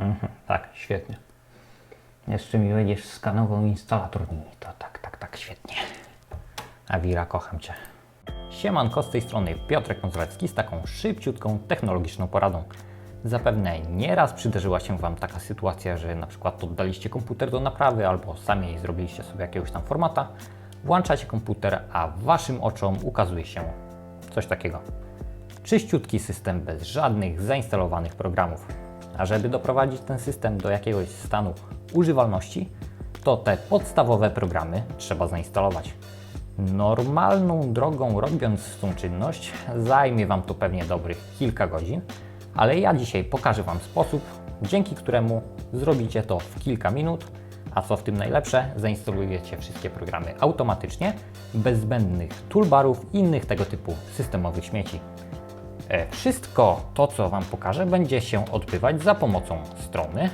Mhm, tak, świetnie. Jeszcze mi będziesz skanował instalator linii. To tak, tak, tak, świetnie. Awira, kocham Cię. Siemanko, z tej strony Piotrek Mądrzecki z taką szybciutką, technologiczną poradą. Zapewne nieraz przydarzyła się Wam taka sytuacja, że na przykład oddaliście komputer do naprawy albo sami zrobiliście sobie jakiegoś tam formata, włączacie komputer, a Waszym oczom ukazuje się coś takiego. Czyściutki system bez żadnych zainstalowanych programów. A żeby doprowadzić ten system do jakiegoś stanu używalności, to te podstawowe programy trzeba zainstalować. Normalną drogą robiąc tą czynność zajmie Wam to pewnie dobrych kilka godzin, ale ja dzisiaj pokażę Wam sposób, dzięki któremu zrobicie to w kilka minut, a co w tym najlepsze, zainstalujecie wszystkie programy automatycznie, bez zbędnych toolbarów i innych tego typu systemowych śmieci. E, Wszystko to, co Wam pokażę, będzie się odbywać za pomocą strony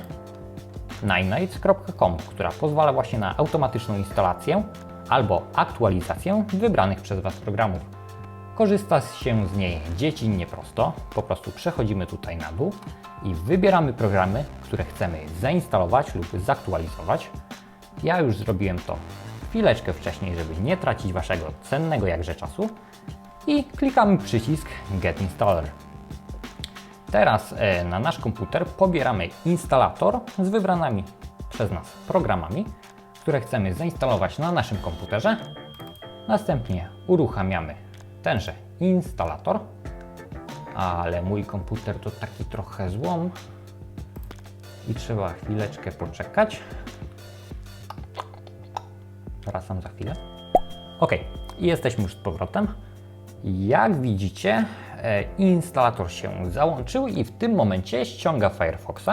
ninite.com, która pozwala właśnie na automatyczną instalację albo aktualizację wybranych przez Was programów. Korzysta się z niej dziecinnie prosto, po prostu przechodzimy tutaj na dół i wybieramy programy, które chcemy zainstalować lub zaktualizować. Ja już zrobiłem to chwileczkę wcześniej, żeby nie tracić Waszego cennego jakże czasu i klikamy przycisk Get Installer. Teraz e, na nasz komputer pobieramy instalator z wybranymi przez nas programami, które chcemy zainstalować na naszym komputerze. Następnie uruchamiamy tenże instalator, ale mój komputer to taki trochę złom i trzeba chwileczkę poczekać. Wracam za chwilę. Ok, i jesteśmy już z powrotem. Jak widzicie, e, instalator się załączył i w tym momencie ściąga Firefoxa,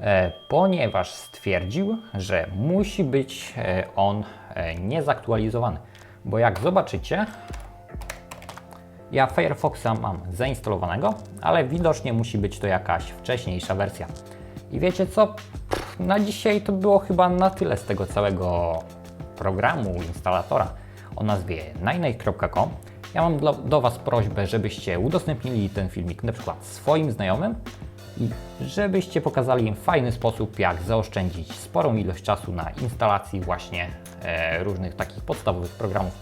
e, ponieważ stwierdził, że musi być e, on niezaktualizowany. Bo jak zobaczycie, ja Firefoxa mam zainstalowanego, ale widocznie musi być to jakaś wcześniejsza wersja. I wiecie co? Na dzisiaj to było chyba na tyle z tego całego programu, instalatora o nazwie ninite.com. Ja mam do Was prośbę, żebyście udostępnili ten filmik na przykład swoim znajomym i żebyście pokazali im fajny sposób, jak zaoszczędzić sporą ilość czasu na instalacji właśnie e, różnych takich podstawowych programów.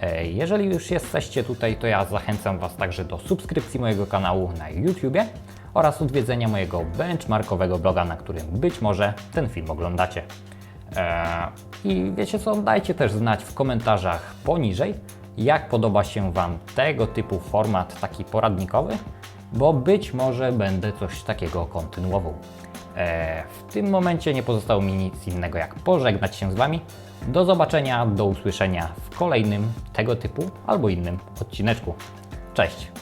E, Jeżeli już jesteście tutaj, to ja zachęcam Was także do subskrypcji mojego kanału na YouTubie oraz odwiedzenia mojego benchmarkowego bloga, na którym być może ten film oglądacie. E, I wiecie co, dajcie też znać w komentarzach poniżej, jak podoba się Wam tego typu format taki poradnikowy, bo być może będę coś takiego kontynuował. E, w tym momencie nie pozostało mi nic innego jak pożegnać się z Wami. Do zobaczenia, do usłyszenia w kolejnym tego typu albo innym odcineczku. Cześć!